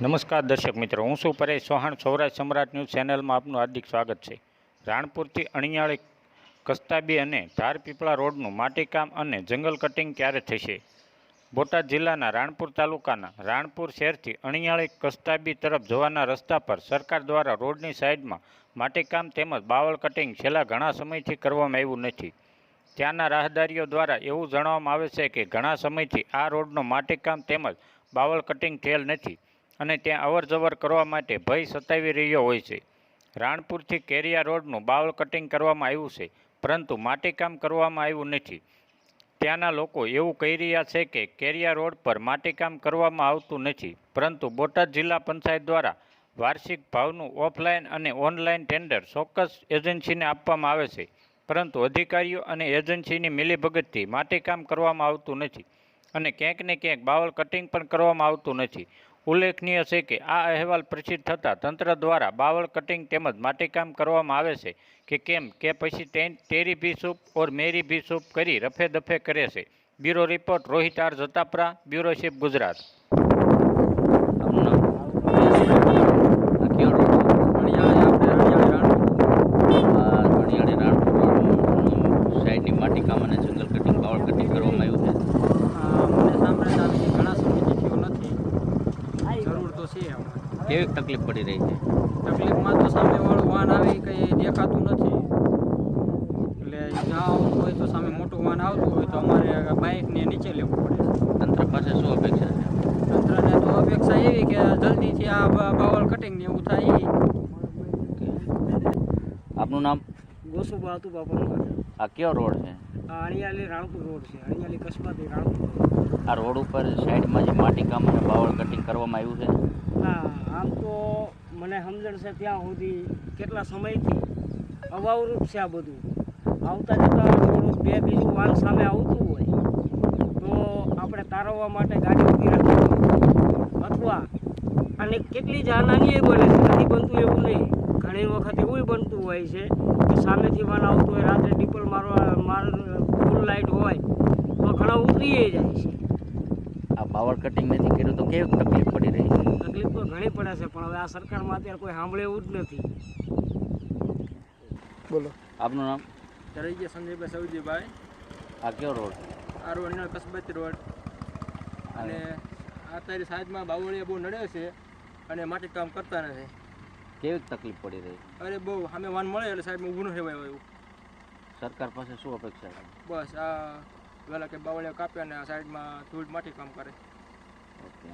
નમસ્કાર દર્શક મિત્રો, હું શું પરેશ ચૌહાણ. સૌરાષ્ટ્ર સમ્રાટ ન્યૂઝ ચેનલમાં આપનું હાર્દિક સ્વાગત છે. રાણપુરથી અણિયાળી કસ્તાબી અને ધારપીપળા રોડનું માટીકામ અને જંગલ કટિંગ ક્યારે થશે? બોટાદ જિલ્લાના રાણપુર તાલુકાના રાણપુર શહેરથી અણિયાળી કસ્તાબી તરફ જવાના રસ્તા પર સરકાર દ્વારા રોડની સાઇડમાં માટીકામ તેમજ બાવળ કટિંગ છેલ્લા ઘણા સમયથી કરવામાં આવ્યું નથી. ત્યાંના રાહદારીઓ દ્વારા એવું જણાવવામાં આવે છે કે ઘણા સમયથી આ રોડનું માટીકામ તેમજ બાવળ કટિંગ થયેલ નથી. અને ત્યાં અવર જવર કરવા માટે ભય સતાવી રહ્યો હોય છે. રાણપુરથી કેરિયા રોડનું બાવળ કટિંગ કરવામાં આવ્યું છે, પરંતુ માટીકામ કરવામાં આવ્યું નથી. ત્યાંના લોકો એવું કહી રહ્યા છે કે કેરિયા રોડ પર માટીકામ કરવામાં આવતું નથી, પરંતુ બોટાદ જિલ્લા પંચાયત દ્વારા વાર્ષિક ભાવનું ઓફલાઈન અને ઓનલાઈન ટેન્ડર ચોક્કસ એજન્સીને આપવામાં આવે છે, પરંતુ અધિકારીઓ અને એજન્સીની મિલીભગતથી માટીકામ કરવામાં આવતું નથી અને ક્યાંક ને ક્યાંક બાવળ કટિંગ પણ કરવામાં આવતું નથી. ઉલ્લેખનીય છે કે આ અહેવાલ પ્રસિદ્ધ થતાં તંત્ર દ્વારા બાવળ કટિંગ તેમજ માટીકામ કરવામાં આવે છે કે કેમ? કે પછી તેરી ભી સૂપ ઓર મેરી ભી સૂપ કરી રફે દફે કરે છે. Bureau report Rohit R Jatapara, bureau chief Gujarat આપનું નામ આ કયો રોડ છે અણિયાળી આપણે અણિયાળી રાણપુર આ ઘણીયાળી રાણપુર રોડનું સાઈડની માટી કામ અને જંગલ કટિંગ બાવળ કટિંગ કરવામાં આવ્યું છે આ મને સાંભળે આવી ઘણા સમયથી થયું નથી જરૂર તો છે આમાં. કેવી તકલીફ પડી રહી છે? તકલીફમાં તો સામેવાળું વાહન આવે કંઈ દેખાતું નથી. એટલે જાવ હોય તો સામે મોટું વાહન આવતું હોય તો અમારે બાઇકને નીચે લેવું પડે. તંત્ર પાસે શું અપેક્ષા છે? તંત્રને તો અપેક્ષા એવી કે જલ્દીથી આ બ- બાવળ કટિંગ ને એવું થાય આપનું નામ? ગોસુબા હતું બાપાનું આ કયો રોડ છે? આ અણિયાળી રાણપુર રોડ છે. અણિયાળી કસ્બાથી રાણપુર આ રોડ ઉપર સાઈડમાં જે માટી કામ અને બાવળ કટિંગ કરવામાં આવ્યું છે? ના આમ તો મને સમજણ છે ત્યાં સુધી કેટલા સમયથી અવાવરૂપ છે આ બધું. આવતા જતાં બે બીજું વાન સામે આવતું હોય, તો આપણે તારવવા માટે ગાડી ઊભી રાખવી અથવા અને કેટલી જ આ એ બને નથી બનતું એવું નહીં. ઘણી વખત એવું બનતું હોય છે કે સામેથી વાન આવતું હોય, રાત્રે ડીપલ મારવા, માર, ફૂલ લાઇટ હોય, તો ઘણા ઉતરીએ જાય છે. આ પાવર કટિંગ નથી કર્યું તો કેવી તકલીફ પડી રહી? છે તકલીફ તો ઘણી પડે છે પણ હવે આ સરકારમાં અત્યારે કોઈ સાંભળે એવું જ નથી. બોલો. આપનું નામ? તરઈ ગયા સંજયભાઈ સૌજીભાઈ આ કયો રોડ? આ રોડ અણિયાળી કસ્બાતી રોડ. અને આ તારી સાઈડમાં બાવળિયા બહુ નડે છે અને માટી કામ કરતા નથી. કેવી તકલીફ પડી રહી? અરે બહુ અમે વાન મળે એટલે સાહેબ ઊભું ન રહેવાય એવું. સરકાર પાસે શું અપેક્ષા છે? બસ આ વહેલા કે બાવળીઓ કાપ્યા ને આ સાઈડમાં ધૂળ માટી કામ કરે. ઓકે.